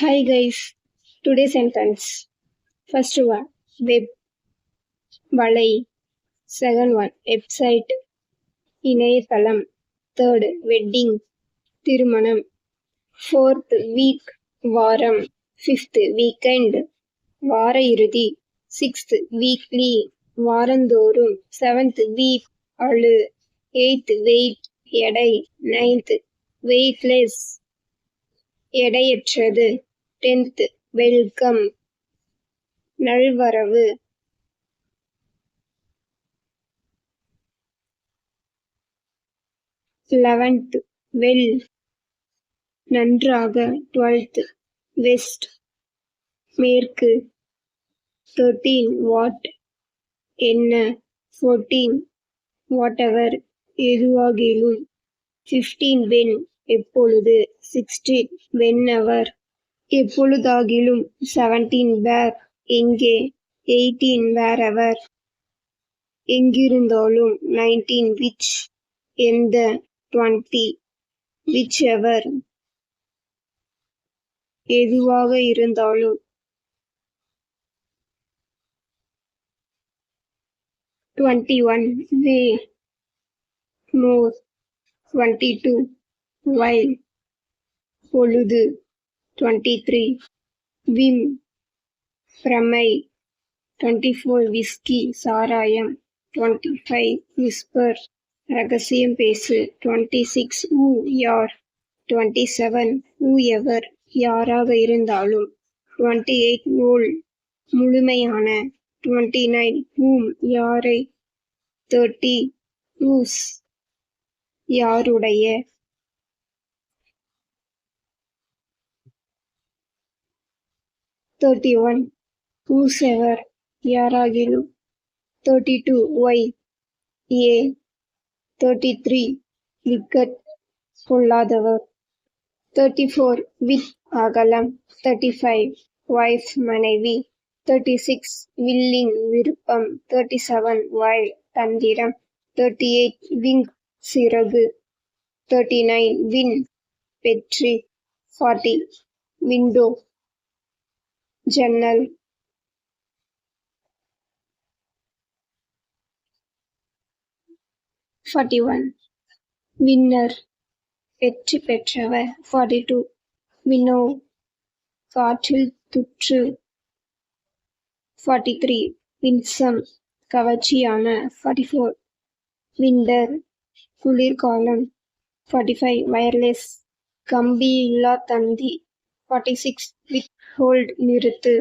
Hi guys, today sentence. First one, web. வலை second one, website. இணையதளம் third, wedding. திருமணம் fourth, week. வாரம் fifth, weekend. வார இறுதி sixth, weekly. வாரந்தோறும் seventh, week. அழு eighth, weight. எடை ninth, weightless. எடையற்றது. டென்த் வெல்கம் நல்வரவு. லெவன்த் வெல் நன்றாக. டுவெல்த் வெஸ்ட் மேற்கு. தேர்ட்டீன் வாட் என்ன? ஃபோர்டீன் வாட் எவர் எதுவாகிலும் ஃபிஃப்டீன் வென் எப்பொழுது? சிக்ஸ்டீன் வென் அவர் எப்பொழுதாகிலும் செவன்டீன் வேர் எங்கே? எயிட்டீன் வேறெவர் எங்கிருந்தாலும் நைன்டீன் விச் எந்த டுவெண்ட்டி விச் எவர் எதுவாக இருந்தாலும். Twenty one way more twenty two while பொழுது டுவெண்ட்டி த்ரீ விம் பிரமை டுவெண்ட்டி ஃபோர் விஸ்கி சாராயம் டுவெண்ட்டி ஃபைவ் விஸ்பர் ரகசியம் பேசு டுவெண்ட்டி சிக்ஸ் ஊ யார் டுவெண்ட்டி செவன் ஊ எவர் யாராக இருந்தாலும் டுவெண்ட்டி எயிட் ஓல் முழுமையான டுவெண்ட்டி நைன் ஹூம் யாரை தேர்ட்டி ஊஸ் யாருடைய தேர்ட்டி ஒன் ஹூசெவர் யாராகிலும் தேர்ட்டி டூ ஒய் ஏ தேர்ட்டி த்ரீ விக்கட் பொல்லாதவர் தேர்ட்டி ஃபோர் வித் அகலம் தேர்ட்டி ஃபைவ் ஒய்ஃப் மனைவி தேர்ட்டி சிக்ஸ் வில்லிங் விருப்பம் தேர்ட்டி செவன் ஒய் தந்திரம் தேர்ட்டி எயிட் விங் சிறகு தேர்ட்டி நைன் வின் வெற்றி ஃபார்ட்டி விண்டோ ஜன்னல் ஃபார்ட்டி ஒன் வின்னர் வெற்றி பெற்றவர். ஃபார்ட்டி டூ வினோ காற்றில் துற்று. ஃபார்ட்டி த்ரீ வின்சம் கவர்ச்சியான. ஃபார்ட்டி ஃபோர் விண்டர் குளிர்காலம். ஃபார்ட்டி ஃபைவ் வயர்லெஸ் கம்பி இல்லா தந்தி. ஃபார்ட்டி சிக்ஸ் வித் ஹோல்ட் நிறுத்து.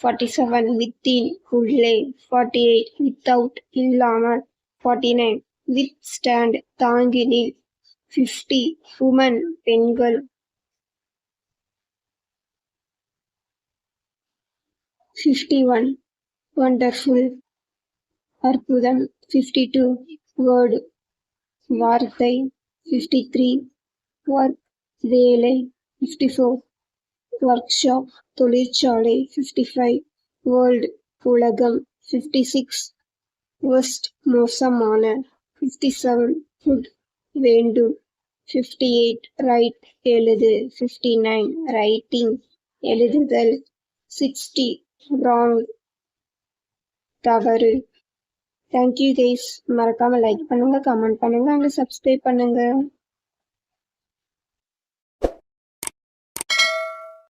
ஃபார்ட்டி செவன் வித்தின் உள்ளே ஃபார்ட்டி எயிட் வித்தவுட் இல்லாமல் ஃபார்ட்டி நைன் வித் ஸ்டாண்ட் தாங்கினில் ஃபிஃப்டி உமன் பெண்கள். ஃபிஃப்டி ஒன் ஒண்டர்ஃபுல் அற்புதம். ஃபிஃப்டி டூ வேர்டு வார்த்தை. ஃபிஃப்டி த்ரீ ஒர்க் வேலை. ஃபிஃப்டி ஃபோர் ஒர்க்ஷாப் தொழிற்சாலை ஃபிஃப்டி ஃபைவ் வேர்ல்டு உலகம் ஃபிஃப்டி சிக்ஸ் வெஸ்ட் மோசமான ஃபிஃப்டி செவன் ஃபுட் வேண்டும். ஃபிஃப்டி எயிட் ரைட் எழுது. ஃபிஃப்டி நைன் ரைட்டிங் எழுதுதல். சிக்ஸ்டி ராங் தவறு. தேங்க்யூ கைஸ் மறக்காமல் லைக் பண்ணுங்கள் கமெண்ட் பண்ணுங்கள் அங்கே சப்ஸ்கிரைப் பண்ணுங்கள்